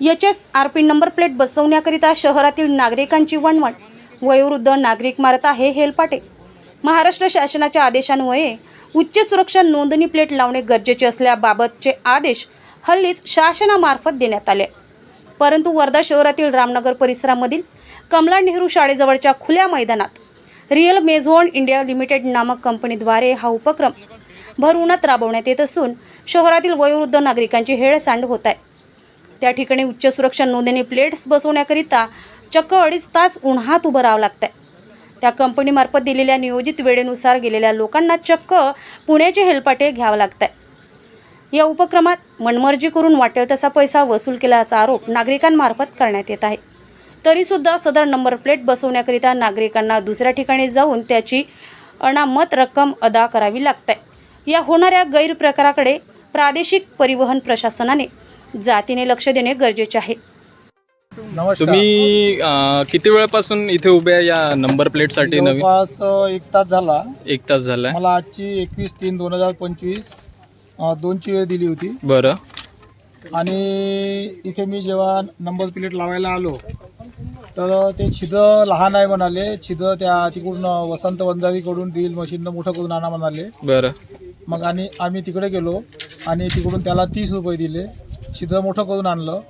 H S R P number plate बसवण्याकरिता शहरातील नागरिकांची वणवण. वयोवृद्ध नागरिक मारत आहे हेलपाटे महाराष्ट्र शासनाच्या आदेशान्वये उच्च सुरक्षा नोंदणी प्लेट लावणे गरजेचे असल्याबाबतचे आदेश हल्लीच शासनामार्फत देण्यात आले. परंतु वर्धा शहरातील रामनगर परिसरामधील कमला नेहरू शाळेजवळच्या खुल्या मैदानात रिअल मेझोन इंडिया लिमिटेड नामक कंपनीद्वारे हा उपक्रम भर उन्हात राबवण्यात येत असून शहरातील वयोवृद्ध नागरिकांची हेळसांड होत आहे. त्या ठिकाणी उच्च सुरक्षा नोंदणी प्लेट्स बसवण्याकरिता चक्क अडीच तास उन्हात उभं राहावं लागतंय. त्या कंपनीमार्फत दिलेल्या नियोजित वेळेनुसार गेलेल्या लोकांना चक्क पुण्याचे हेलपाटे घ्यावं लागत आहे या उपक्रमात मनमर्जी करून वाटेल तसा पैसा वसूल केल्याचा आरोप नागरिकांमार्फत करण्यात येत आहे. तरीसुद्धा सदर नंबर प्लेट बसवण्याकरिता नागरिकांना दुसऱ्या ठिकाणी जाऊन त्याची अनामत रक्कम अदा करावी लागते या होणाऱ्या गैरप्रकाराकडे प्रादेशिक परिवहन प्रशासनाने जातीने लक्ष देणे गरजेचे आहे. नमस्कार. तुम्ही अं, किती वेळापासून इथे उभे आहे या नंबर प्लेटसाठी नवीन? जवळपास अ, एक तास झाला. एक तास झालाय. मला आजची एकवीस तीन दोन हजार पंचवीस अ, दोनची वेळ दिली होती. बरं. आणि इथे मी जेव्हा नंबर प्लेट लावायला आलो तर ते छिद्र लहान आहे म्हणाले. छिद्र त्या तिकडून वसंत वंजारीकडून ड्रिल मशीननं मोठं करून आणा म्हणाले. बरं. मग आणि आम्ही तिकडे गेलो आणि तिकडून त्याला तीस रुपये दिले. छिद्र मोठं करून आणलं.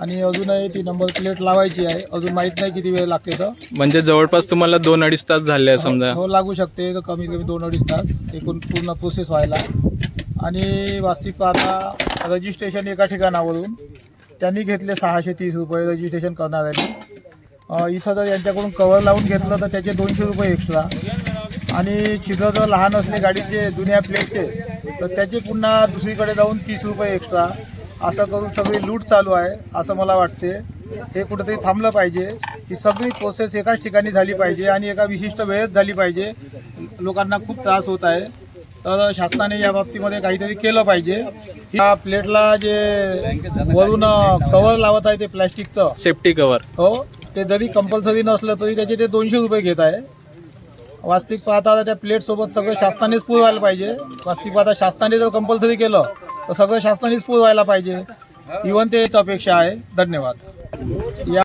आणि अजूनही ती नंबर प्लेट लावायची आहे. अजून माहीत नाही किती वेळ लागते तर. म्हणजे जवळपास तुम्हाला दोन अडीच तास झाले आहे समजा. हो लागू शकते. तर कमीत कमी दोन अडीच तास. एकूण पूर्ण प्रोसेस व्हायला. आणि वास्तविक पाहता रजिस्ट्रेशन एका ठिकाणावरून त्यांनी घेतले सहाशे तीस रुपये रजिस्ट्रेशन करणाऱ्यांनी. इथं जर यांच्याकडून कवर लावून घेतलं तर त्याचे दोनशे रुपये एक्स्ट्रा आणि छिद्र जर लहान असले गाडीचे जुन्या प्लेटचे तर त्याचे पुन्हा दुसरीकडे जाऊन तीस रुपये एक्स्ट्रा असं करून सगळी लूट चालू आहे असं मला वाटते. हे कुठेतरी थांबलं पाहिजे. ही सगळी प्रोसेस एकाच ठिकाणी झाली पाहिजे आणि एका विशिष्ट वेळेत झाली पाहिजे. लोकांना खूप त्रास होत आहे. तर शासनाने या बाबतीमध्ये काहीतरी केलं पाहिजे. या प्लेटला जे वरून कवर लावत आहे ते प्लॅस्टिकचं. सेफ्टी कवर हो ते जरी कंपल्सरी नसलं तरी त्याचे ते दोनशे रुपये घेत आहे. वास्तविक पाहता त्या प्लेटसोबत सगळं शासनानेच पुरवायला पाहिजे. वास्तविक पाहता शासनाने जर कंपल्सरी केलं तर सगळं शासनानेच पुरवायला पाहिजे. इवन तेच अपेक्षा आहे. धन्यवाद. या